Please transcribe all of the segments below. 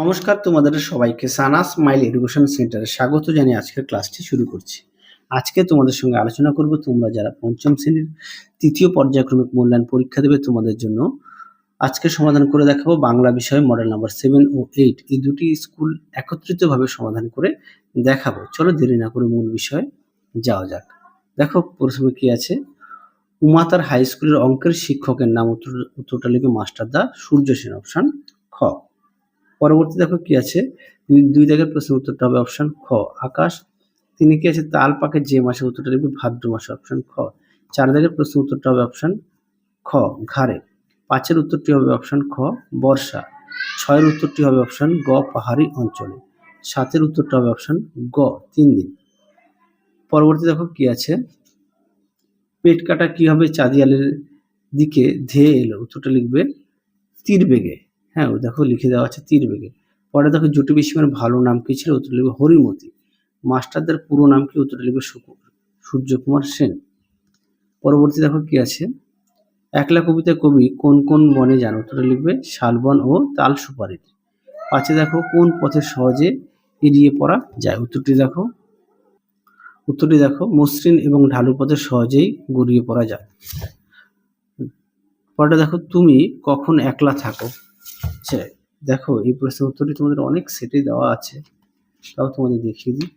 নমস্কার তোমাদের সবাইকে সানা স্মাইল এডুকেশন সেন্টারে স্বাগত জানিয়ে আজকের ক্লাসটি শুরু করছি। আজকে তোমাদের সঙ্গে আলোচনা করব, তোমরা যারা পঞ্চম শ্রেণির তৃতীয় পর্যায়ক্রমিক মূল্যায়ন পরীক্ষা দেবে, তোমাদের জন্য আজকে সমাধান করে দেখাবো বাংলা বিষয়ে মডেল নাম্বার সেভেন ও এইট। এই দুটি স্কুল একত্রিতভাবে সমাধান করে দেখাবো। চলো দেরি না করে মূল বিষয়ে যাওয়া যাক। দেখো, প্রথমে কি আছে? উমাতার হাই স্কুলের অঙ্কের শিক্ষকের নাম উত্তর উত্তরটা লিখে মাস্টার দা সূর্য সেন, অপশন খ। পরবর্তী দেখো কি আছে? দুই দুই দাগের প্রশ্নের উত্তরটা হবে অপশন খ, আকাশ। তিনি কি আছে? তাল পাকে যে মাসে উত্তরটা লিখবে ভাদ্র মাসে অপশন খ। চার দাগের প্রশ্নের উত্তরটা হবে অপশন খ, ঘাড়ে। পাঁচের উত্তরটি হবে অপশন খ, বর্ষা। ছয়ের উত্তরটি হবে অপশন গ, পাহাড়ি অঞ্চলে। সাতের উত্তরটা হবে অপশন গ, তিন দিন। পরবর্তী দেখো কি আছে? পেট কাটা কি হবে? চাঁদিয়ালের দিকে ধেয়ে এলো। উত্তরটা লিখবে তীর বেগে হ্যাঁ ও দেখো লিখে দেওয়া আছে তীর বেগে। পরে দেখো জুটি বিস্মের ভালো নাম কি ছিল? উত্তর লিখবে হরিমতি। মাস্টারদের পুরো নাম কি? উত্তর লিখবে সূর্যকুমার সেন। পরবর্তী দেখো কি আছে? একলা কবিতা কবি কোন কোন বনে যান? উত্তরে লিখবে শালবন ও তাল সুপারির। পাঁচে দেখো কোন পথে সহজে এড়িয়ে পড়া যায়? উত্তরটি দেখো। উত্তরটি দেখো, মসৃণ এবং ঢালু পথে সহজেই গড়িয়ে পড়া যায়। পরে দেখো, তুমি কখন একলা থাকো? আচ্ছা দেখো, এই প্রশ্নের উত্তরটি তোমাদের অনেক সেটে দেওয়া আছে। তাও তোমাদের দেখিয়ে দিই।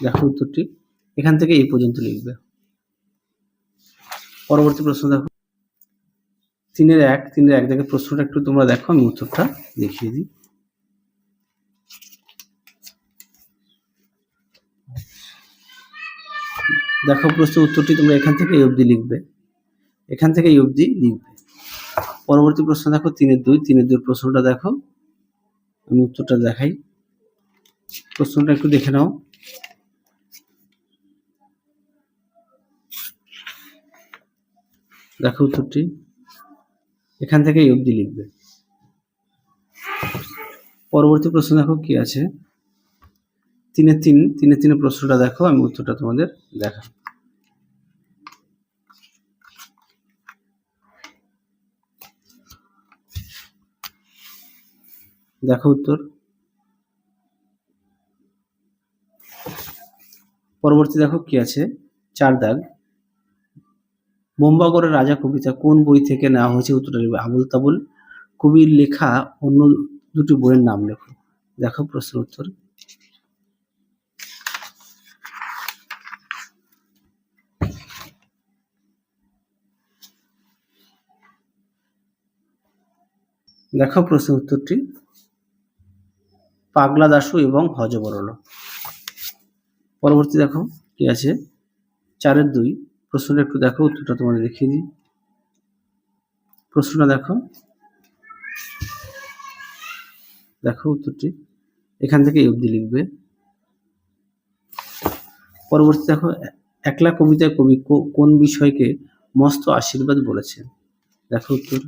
দেখো উত্তরটি। এখান থেকে এই পর্যন্ত লিখবে। পরবর্তী প্রশ্ন দেখো। তিনের এক তিনের এক দেখে প্রশ্নটা একটু তোমরা দেখো, আমি উত্তরটা দেখিয়ে দিই। দেখো প্রশ্নের উত্তরটি তোমরা এখান থেকে অবধি লিখবে। এখান থেকে অবধি লিখবে। পরবর্তী প্রশ্ন দেখো তিনের দুই তিনের দুই প্রশ্নটা দেখো। আমি উত্তরটা দেখাই। প্রশ্নটা একটু দেখে নাও। দেখো উত্তরটি। এখান থেকে এই অবধি লিখবে। পরবর্তী প্রশ্ন দেখো, কি আছে? তিনের তিন তিনের তিনের প্রশ্নটা দেখো, আমি উত্তরটা তোমাদের দেখা দেখো উত্তর। পরবর্তী দেখো কি আছে? চার দাগ। বোম্বাগড়ের রাজা কবিতা কোন বই থেকে নেওয়া হয়েছে? উত্তরটা লিখবে আবুল তাবুল। কবির লেখা অন্য দুটি বইয়ের নাম লেখো। দেখো প্রশ্ন উত্তর। দেখো প্রশ্ন উত্তরটি। পাগলা দাশু এবং হজবরল পরবর্তী দেখো কি আছে? চারের দুই। প্রশ্নটা একটু দেখো, উত্তরটা তোমাদের দেখিয়ে দিই। প্রশ্নটা দেখো। দেখো উত্তরটি। এখান থেকে এই অবধি লিখবে। পরবর্তী দেখো, একলা কবিতায় কবি কোন বিষয়কে মস্ত আশীর্বাদ বলেছেন? দেখো উত্তর।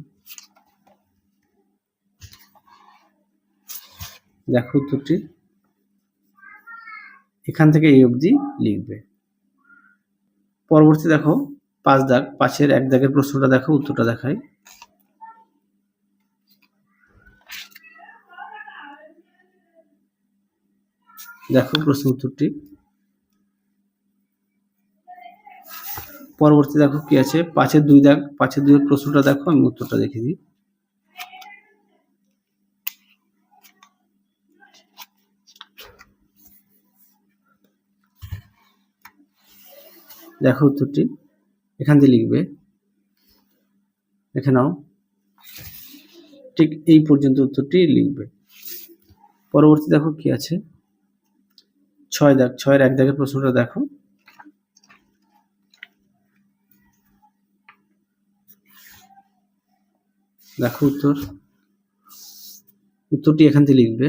দেখো উত্তরটি। এখান থেকে এই অবধি লিখবে। পরবর্তী দেখো, পাঁচ দাগ, পাঁচের এক দাগের প্রশ্নটা দেখো, উত্তরটা দেখাই। দেখো প্রশ্ন উত্তরটি। পরবর্তী দেখো কি আছে? পাঁচের দুই দাগ, পাঁচের দুইয়ের প্রশ্নটা দেখো, আমি উত্তরটা দেখে দিই। দেখো উত্তরটি। এখান দিয়ে লিখবে। দেখে নাও। ঠিক এই পর্যন্ত উত্তরটি লিখবে। পরবর্তী দেখো কি আছে? ছয় দাগ, ছয়ের এক দাগের প্রশ্নটা দেখো। দেখো উত্তর। উত্তরটি এখান থেকে লিখবে।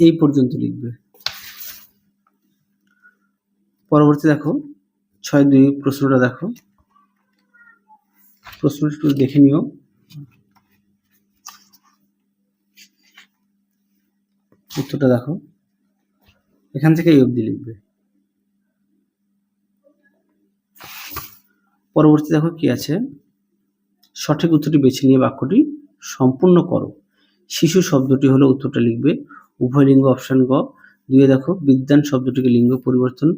এই পর্যন্ত লিখবে। পরবর্তী দেখো, ছয় দুই প্রশ্নটা দেখো। প্রশ্নটা একটু দেখে নিও। উত্তরটা দেখো। এখান থেকে এই অবধি লিখবে। পরবর্তী দেখো কি আছে? সঠিক উত্তরটি বেছে নিয়ে বাক্যটি সম্পূর্ণ করো। শিশু শব্দটি হলো উত্তরটা লিখবে। উভয় লিঙ্গ, অপশন গ। দুয়ে দেখো, বিদ্যান শব্দটিকে লিঙ্গ পরিবর্তন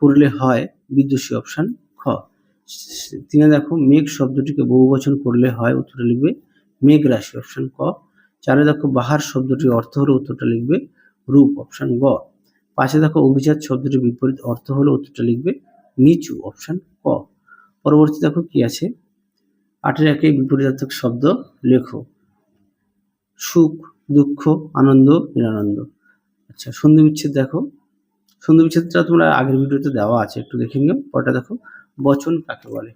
করলে হয় বিদুষী অপশন খ। তিনে দেখো মেঘ শব্দটিকে বহুবচন করলে হয়, উত্তরটা লিখবে মেঘ রাশি অপশন ক। চারে দেখো বাহার শব্দটির অর্থ হলো উত্তরটা লিখবে রূপ অপশন গ। পাশে দেখো অভিজাত শব্দটির বিপরীত অর্থ হলো উত্তরটা লিখবে নিচু অপশন ক। পরবর্তী দেখো কি আছে? আটের একে বিপরীতার্থক শব্দ লেখো। সুখ, দুঃখ, আনন্দ, নিরানন্দ। আচ্ছা সন্ধি বিচ্ছেদ দেখো। সন্ধি বিচ্ছেদটা তোমরা আগের ভিডিওতে দেওয়া আছে, একটু দেখে নিও, পরটা দেখো। বচন কাকে বলে?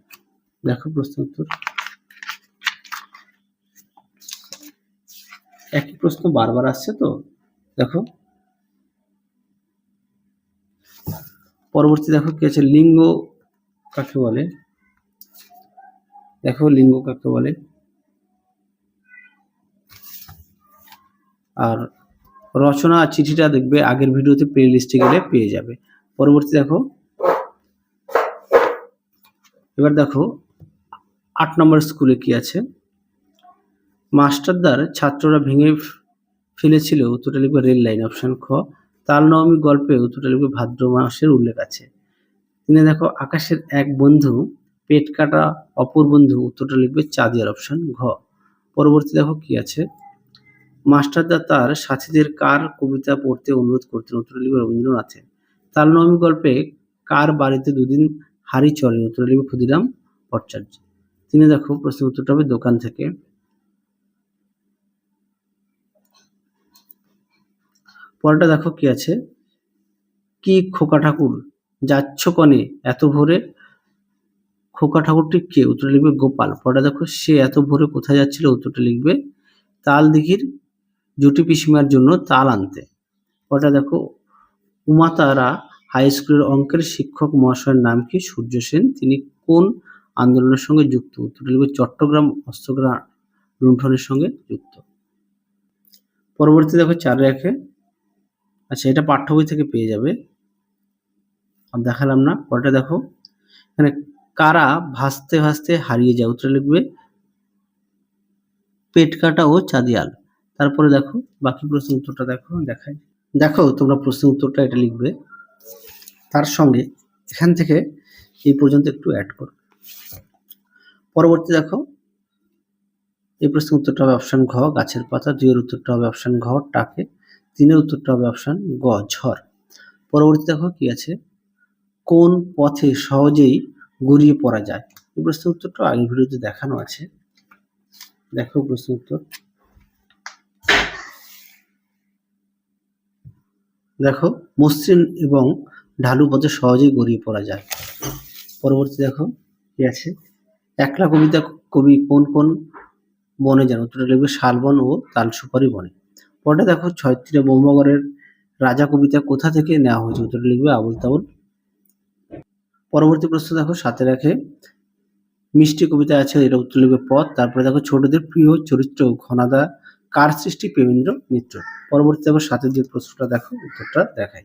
দেখো প্রশ্ন উত্তর। একই প্রশ্ন বারবার আসছে তো? দেখো। পরবর্তী দেখো কি আছে, লিঙ্গ কাকে বলে? দেখো লিঙ্গ কাকে বলে? আর রচনা চিঠিটা দেখবে আগের ভিডিওতে প্লে লিস্টে গেলে পেয়ে যাবে। পরবর্তী দেখো। এবার দেখো, আট নম্বর স্কুলে কি আছে? মাস্টারদার ছাত্ররা ভেঙে ফেলেছিল, উত্তরটা লিখবে রেল লাইন অপশন খ। তাল নবমী গল্পে উত্তরটা লিখবে ভাদ্র মাসের উল্লেখ আছে। তিনি দেখো, আকাশের এক বন্ধু, পেট কাটা অপর বন্ধু, উত্তরটা লিখবে চাঁদিয়ার অপশন ঘ। পরবর্তী দেখো কি আছে? মাস্টারদা তার সাথীদের কার কবিতা পড়তে অনুরোধ করতেন? উত্তর লিখবে রবীন্দ্রনাথের তাল নবমী গল্পে কার বাড়িতে দুদিন হাড়ি চলে উত্তর লিখবে ক্ষুদিরাম ভট্টাচার্য। তিনি দেখো প্রশ্ন উত্তরটা হবে দোকান থেকে। পরেরটা দেখো কি আছে? কি খোকা ঠাকুর? যাচ্ছ কনে এত ভোরে? খোকা ঠাকুরটি কে? উত্তর লিখবে গোপাল। পরেরটা দেখো, সে এত ভোরে কোথায় যাচ্ছিল? উত্তরটা লিখবে তাল দিঘির জুটি পিসিমার জন্য তাল আনতে। পরেরটা দেখো, উমাতারা হাই স্কুলের অঙ্কের শিক্ষক মহাশয়ের নাম কি? সূর্য সেন। তিনি কোন আন্দোলনের সঙ্গে যুক্ত? উত্তরটা লিখবে চট্টগ্রাম অস্ত্রগ্রাম লুণ্ঠনের সঙ্গে যুক্ত। পরবর্তী দেখো চার রেখে। আচ্ছা এটা পাঠ্য বই থেকে পেয়ে যাবে। আর দেখালাম না। পরেরটা দেখো। এখানে কারা ভাসতে ভাসতে হারিয়ে যায়? উত্তরে লিখবে, পেটকাটা ও চাঁদিয়াল। তারপরে দেখো, বাকি প্রশ্ন উত্তরটা দেখো দেখাই। দেখো, তোমরা প্রশ্ন উত্তরটা এটা লিখবে। তার সঙ্গে এখান থেকে এই পর্যন্ত একটু অ্যাড করো। পরবর্তী দেখো, এই প্রশ্নের উত্তরটা হবে অপশন ঘ, গাছের পাতা। দুইয়ের উত্তরটা হবে অপশন ঘ, টাকে। তিনের উত্তরটা হবে অপশন গ, ঝড়। পরবর্তী দেখো কি আছে? কোন পথে সহজেই গড়িয়ে পড়া যায়? এই প্রশ্নের উত্তরটা আগের ভিডিওতে দেখানো আছে। দেখো প্রশ্ন উত্তর। দেখো, মসৃণ এবং ঢালু পথে সহজেই গড়িয়ে পড়া যায়। পরবর্তী দেখো, কি আছে? একলা কবিতা কবি কোন কোন বনে যান? উত্তরটা লিখবে শালবন ও তাল সুপারি বনে। পরে দেখো ছয়ত্রিরা ব্রহ্মগড়ের রাজা কবিতা কোথা থেকে নেওয়া হয়েছে? উত্তরটা লিখবে আবুল তাবুল পরবর্তী প্রশ্ন দেখো, সাথে রাখে, মিষ্টি কবিতা আছে এটা উত্তর লিখবে পথ। তারপরে দেখো, ছোটদের প্রিয় চরিত্র, ঘনাদা কার সৃষ্টি প্রেমেন্দ্র মিত্র? পরবর্তী দেখো সাথে যে প্রশ্নটা দেখো, উত্তরটা দেখাই।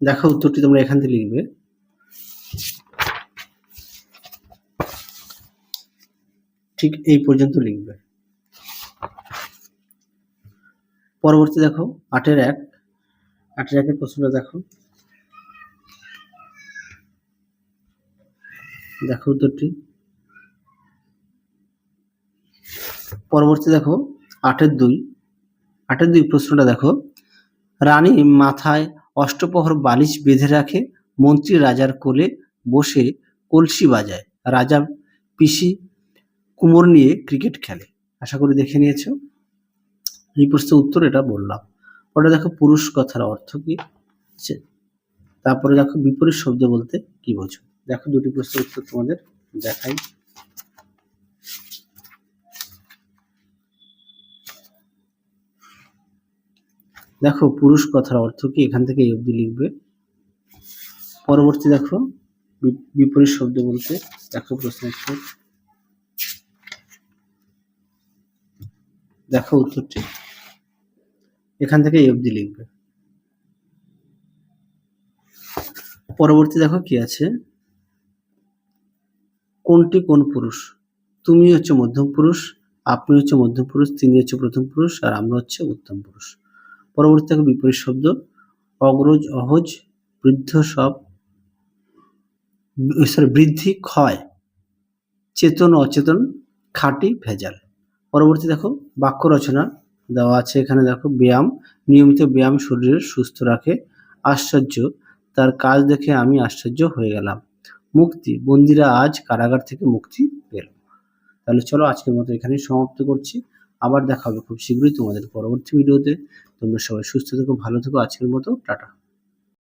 দেখো উত্তরটি তোমরা এখান থেকে লিখবে। ঠিক এই পর্যন্ত লিখবে। পরবর্তী দেখো, আটের এক। আটের একের প্রশ্নটা দেখো। দেখো উত্তরটি। পরবর্তী দেখো আটের দুই আটের দুই প্রশ্নটা দেখো। রানী মাথায় অষ্টপ্রহর বালিশ বেঁধে রাখে, মন্ত্রী রাজার কোলে বসে কলসি বাজায়। রাজা পিসি কুমোর নিয়ে ক্রিকেট খেলে। আশা করি দেখে নিয়েছো। এই প্রশ্নের উত্তর এটা বললাম। পরে দেখো পুরুষ কথার অর্থ কি? তারপরে দেখো বিপরীত শব্দ বলতে কি বোঝো? দেখো দুটি প্রশ্নের উত্তর তোমাদের দেখাই। দেখো পুরুষ কথার অর্থ কি? এখান থেকে এই অবধি লিখবে। পরবর্তী দেখো বিপরীত শব্দ বলতে দেখো প্রশ্ন দেখো উত্তরটি। এখান থেকে এই অবধি লিখবে। পরবর্তী দেখো কি আছে? কোনটি কোন পুরুষ? তুমি হচ্ছে মধ্যম পুরুষ, আপনি হচ্ছে মধ্যম পুরুষ, তিনি হচ্ছে প্রথম পুরুষ, আর আমরা হচ্ছে উত্তম পুরুষ। পরবর্তী থাকে বিপরীত শব্দ, অগ্রজ, অহজ, বৃদ্ধ সব সরি বৃদ্ধি, ক্ষয়, চেতন, অচেতন, খাঁটি, ভেজাল। পরবর্তী দেখো, বাক্য রচনা দেওয়া আছে এখানে, দেখো, ব্যায়াম, নিয়মিত ব্যায়াম শরীরের সুস্থ রাখে, আশ্চর্য, তার কাজ দেখে আমি আশ্চর্য হয়ে গেলাম। মুক্তি, বন্দিরা আজ কারাগার থেকে মুক্তি পেল। তাহলে চলো আজকের মতো এখানেই সমাপ্ত করছি। আবার দেখা হবে খুব শীঘ্রই তোমাদের পরবর্তী ভিডিওতে। তোমরা সবাই সুস্থ থেকো, ভালো থেকো। আজকের মতো, টাটা।